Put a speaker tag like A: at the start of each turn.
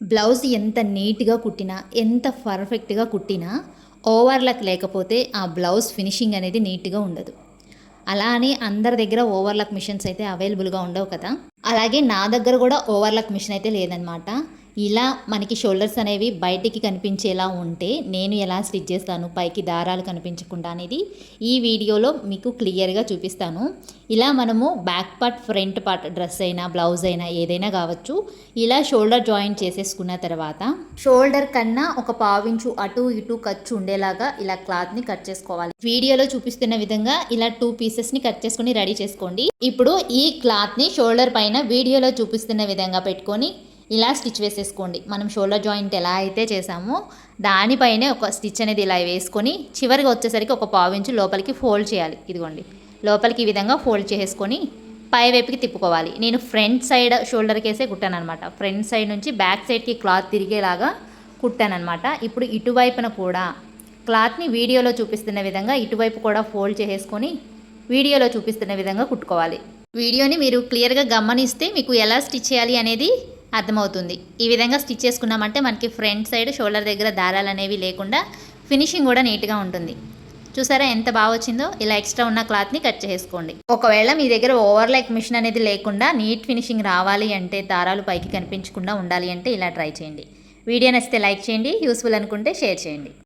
A: Blouse ఎంత నీట్గా కుట్టినా ఎంత పర్ఫెక్ట్గా కుట్టినా ఓవర్లాక్ లేకపోతే ఆ బ్లౌజ్ ఫినిషింగ్ అనేది నీట్గా ఉండదు. అలా అని అందరి దగ్గర ఓవర్లాక్ మిషన్స్ అయితే అవైలబుల్గా ఉండవు కదా. అలాగే నా దగ్గర కూడా ఓవర్లాక్ మిషన్ అయితే లేదనమాట ఇలా మనకి షోల్డర్స్ అనేవి బయటికి కనిపించేలా ఉంటే నేను ఎలా స్టిచ్ చేస్తాను? పైకి దారాలు కనిపించకుండా అనేది ఈ వీడియోలో మీకు క్లియర్గా చూపిస్తాను. ఇలా మనము back part front part dress అయినా బ్లౌజ్ అయినా ఏదైనా కావచ్చు ఇలా షోల్డర్ జాయింట్ చేసేసుకున్న తర్వాత షోల్డర్ కన్నా ఒక పావించు అటు ఇటు ఖర్చు ఉండేలాగా ఇలా క్లాత్ని కట్ చేసుకోవాలి. వీడియోలో చూపిస్తున్న విధంగా ఇలా టూ పీసెస్ని కట్ చేసుకొని రెడీ చేసుకోండి. ఇప్పుడు ఈ క్లాత్ని షోల్డర్ పైన వీడియోలో చూపిస్తున్న విధంగా పెట్టుకొని ఇలా స్టిచ్ వేసేసుకోండి. మనం షోల్డర్ జాయింట్ ఎలా అయితే చేసామో దానిపైనే ఒక స్టిచ్ అనేది ఇలా వేసుకొని చివరిగా వచ్చేసరికి ఒక పావించు లోపలికి ఫోల్డ్ చేయాలి. ఇదిగోండి. లోపలికి ఈ విధంగా ఫోల్డ్ చేసేసుకొని పై వైపుకి తిప్పుకోవాలి. నేను ఫ్రంట్ సైడ్ షోల్డర్కి వేసే కుట్టాను అనమాట ఫ్రంట్ సైడ్ నుంచి బ్యాక్ సైడ్కి క్లాత్ తిరిగేలాగా కుట్టాను అనమాట ఇప్పుడు ఇటువైపున కూడా క్లాత్ని వీడియోలో చూపిస్తున్న విధంగా ఇటువైపు కూడా ఫోల్డ్ చేసేసుకొని వీడియోలో చూపిస్తున్న విధంగా కుట్టుకోవాలి. వీడియోని మీరు క్లియర్గా గమనిస్తే మీకు ఎలా స్టిచ్ చేయాలి అనేది అర్థమవుతుంది. ఈ విధంగా స్టిచ్ చేసుకున్నామంటే మనకి ఫ్రంట్ సైడ్ షోల్డర్ దగ్గర దారాలు అనేవి లేకుండా ఫినిషింగ్ కూడా నీట్గా ఉంటుంది. చూసారా ఎంత బాగా వచ్చిందో? ఇలా ఎక్స్ట్రా ఉన్న క్లాత్ని కట్ చేసుకోండి. ఒకవేళ మీ దగ్గర ఓవర్ లైక్ మిషన్ అనేది లేకుండా నీట్ ఫినిషింగ్ రావాలి అంటే దారాలు పైకి కనిపించకుండా ఉండాలి అంటే ఇలా ట్రై చేయండి. వీడియో నచ్చితే లైక్ చేయండి యూస్ఫుల్ అనుకుంటే షేర్ చేయండి.